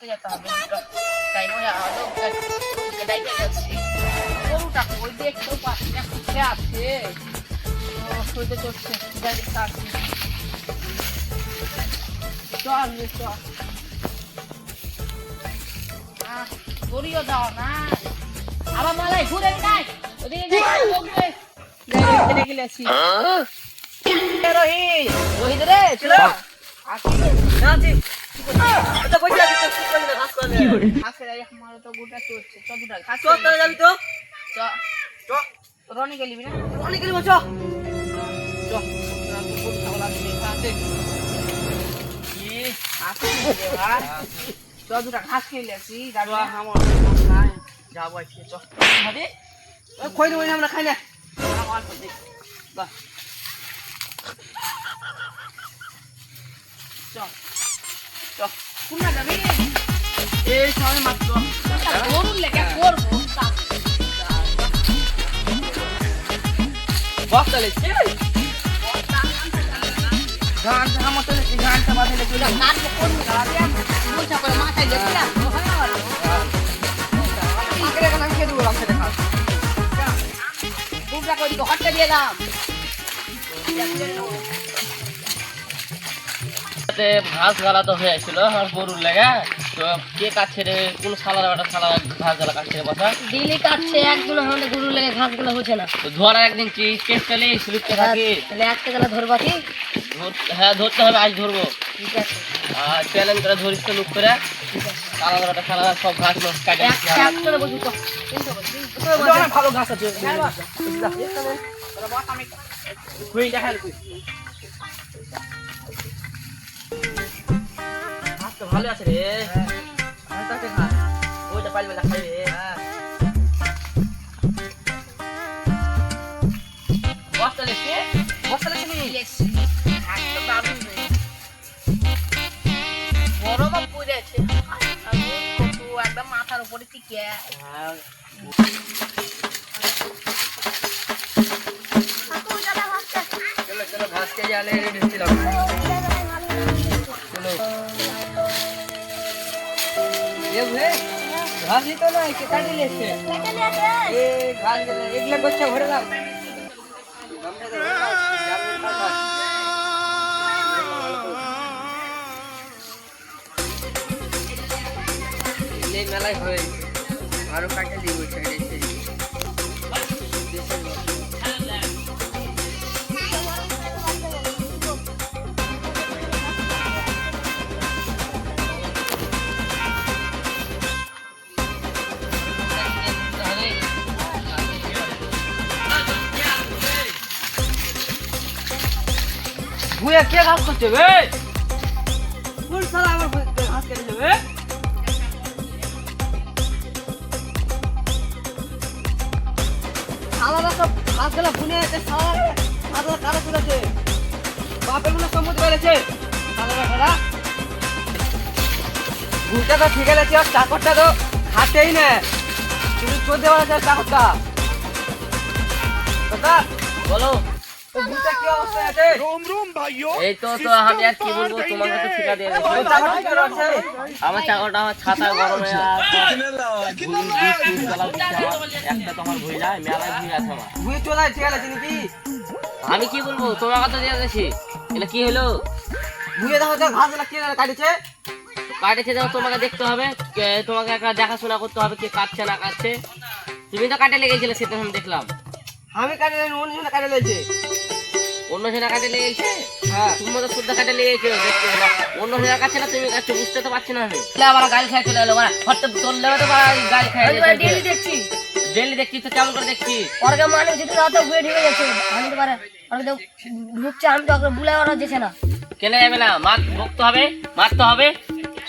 যেতে হবে তাই নয় আলো ডাইকে যাচ্ছি গরুটা কই দেখতেও পাচ্ছি না কোথায় আছে ও চড়ছে চল রে, চল গড়িও দাও না আবার মালাই ঘুরে নাই ওদিকে যাই গেলে আছি রোহিত রোহিত রে চল আসি যাই আমার তো গোটা চড়ছে চ দুটা ঘাস চ। রনি গেলি না চ। চ। গরু ছাগল আছে দেখা আছে। কি? আছে রে ভাই চ দুটা ঘাস খেলে আসি গাড়ি আমার নাই। যাব আজকে চ। আমার তো বাহ চ। চ। কোনটা যাবি? এই সময় মাত্র গরুর লেগে করব তা গান আমার গানটা মাথায় লেগে নাটক করব গাড়ি বলছা করে মাথায় গেছিলাম ওখানে আমার আগে এখন আমি খেয়ে দেবো রাস্তায় দেখা দুটা করে তো দিয়ে দাম ঘাস গালা তো হয়ে আসছিল আমার গরুর লেগে। কে কাটছে রে? কোন সালার বেটা সালা ঘাস গালা কাটছে রে বসা দিলি কাটছে একদিন আমাদের গরুর লেগে ঘাসগুলো হচ্ছে না। তো ধরা একদিন কি কেস চলে স্লিপতে থাকি? তাহলে একটা গেলে ধরবা কি? ধর- হ্যাঁ ধরতে হবে আজ ধরবো। ঠিক আছে। আর চ্যালেঞ্জ করে ধরিস তো লুক করে। সালা সব ঘাস কাটে। ভালো ঘাস আছে। ভালো রে। আমি তো আছে ঘাস ওইটা পাইবে না খাইবে বস্তা লেছে বস্তা লেছে নি একটা দারুণ রে। বড় বাপ পড়েছে একদম মাথার উপরে টিকে হ্যাঁ চলো চলো ঘাস খেয়ে জালে এ હે ঘাসই તો গোচ্ছা ভরে দাও গামছা দিয়ে ভরে দাও, জালের কাজ। এগুলো মেলায় হয় আরও কাটে দিব সাইডে ভুয়া কে ঘাস করছে বে কোন সালা আমার ভুঁইয়া ঘাস কেটেছে বে আলাদা সব ঘাসগুলো ভুনে আছে সালা আলাদা কারও তুলেছে বাপের মনে সম্মতি বেড়েছে ভুলটা তো ঠিক আছে আর চাকরটা তো হাতেই না তুমি চোদ্দ বেড়েছে চাকরটা কথা বলো। এই তো তো আমি আর কি বলব তোমার কাছে ঠিকা দিয়ে দিচ্ছি। ওই চাকরটা কি রয়েছে আমার চাকরটা আমার ছাতা গরমে আর সব ভুল বিষ টিষ জ্বালা দিচ্ছে আমার। একটা তোমার ভুই নাই মেলায় ভুই আছে আমার। ভুঁয়ে চলে ঠিক আছে নাকি আমি কি বলব তোমার কথা দিয়ে দিয়েছি। এটা কি হলো? ভুঁয়ে দেখো ঘাস কে কাটিছে? কাটেছে তোমাকে দেখতে হবে। তোমাকে একটা দেখাশোনা করতে হবে কে কাটছে না কাটছে। তুমি তো কাটে লেগেছিলে সেটা আমি দেখলাম। আমি কাটে অন্য কাটে লেগেছে। অন্য সেনা কাটে লেগেছে হ্যাঁ। তুমি তো শুদ্ধ কাটে লেগেছে অন্য সেনা কাটছে না তুমি কাটছো বুঝতে তো পারছি না আমি। আমার গাড়ি খাই চলে এলো মানে হঠাৎ তোর লেবে তো গাড়ি খাই ডেলি দেখছি। ডেলি দেখছি তো কেমন করে দেখছি? ওরকে মানে যদি রাত বুয়ে ঢুকে গেছে আমি তো পারে ওরকে তো ঢুকছে আমি তো ওকে বুলাই ওরা যেছে না। কেন যাবে না? মার বকতে হবে মারতে হবে।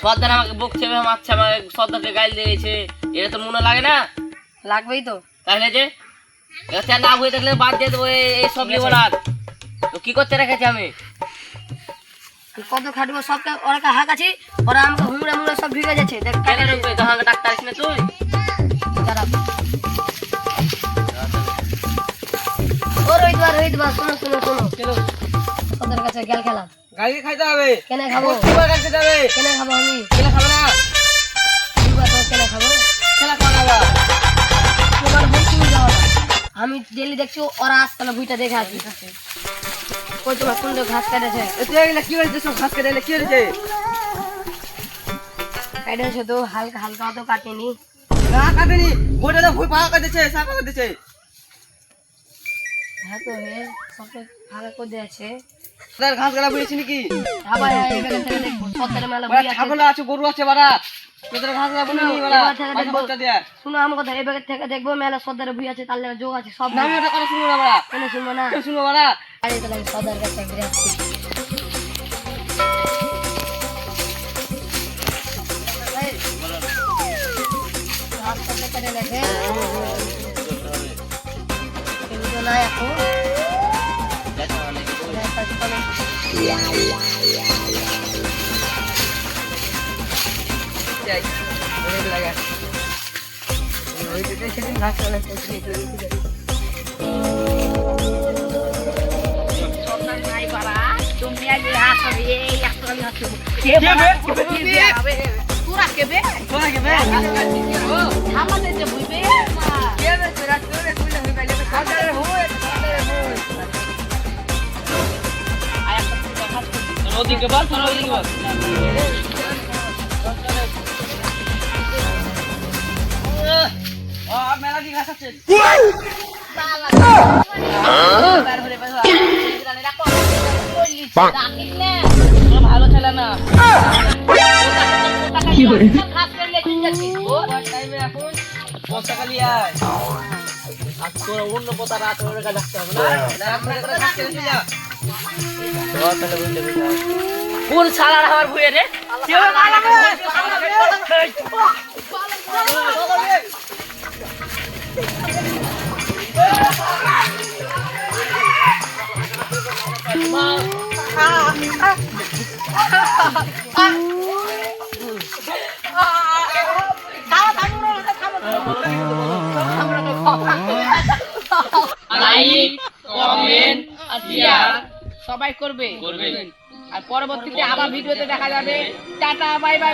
সর্দার আমাকে বকছে মারছে আমাকে সর্দারকে গাইল দিয়েছে। এটা তো মনে লাগে না? লাগবেই তো। তাহলে যে এটা না হয়ে থাকলে বাদ দিয়ে দেবো এই- এই সব লিবো না তো কি করতে রেখেছি আমি? কত খাটবো সবকে ওরা হাঁকাছি ওরা আমাকে হুমড়ে মুড়ে সব ঢুকে যাচ্ছে ডাক্তার আসলে তুই। ও রোহিত শোনো শোনো শোনো। খেলাম। খাব? খাব আমি? না? খাব? আমি ডেলি দেখছ ওরা আসতে ভুইটা দেখে আসি। কই তোমার সুন্দর ঘাস কাটেছে। এতে এগুলা কি হয়েছে? সব ঘাস কেটে এগুলা কি হয়েছে? কাটেছে তো হালকা হালকা তো কাটেনি। না কাটেনি। গোটা তো ভুই পাকা কাটেছে সাকা কাটেছে। হ্যাঁ তো হে সবকে ভালো করে দিয়েছে। তার ঘাস গেলা বুঝেছি নাকি? আবার সত্তর মেলা আছে। ছাগল আছে গরু আছে বাড়া। তোদের ঘাস গেলা বাড়া। থেকে দেখব। বস্তা দিয়া। শুনো আমার কথা এই ব্যাগের থেকে দেখব মেলা সর্দারে বুই আছে তার যোগ আছে সব না আমি ওটা কথা শুনব না বাড়া। শুনব না? শুনব বাড়া? আরে তাহলে আমি সর্দার কাছে ঘুরে আসছি রাস্তাতে কেটে আমাদের যে বুঝবে ওদিকে বল তোর ওদিকে বল মেলা দি ঘাস আছে ভালো ছেলে না অন্য রাত হবে না কোন শালার আমার ভুয়ে রে লাইক কমেন্ট শেয়ার সবাই করবে। করবে। আর পরবর্তীতে আবার ভিডিওতে দেখা যাবে। Tata bye bye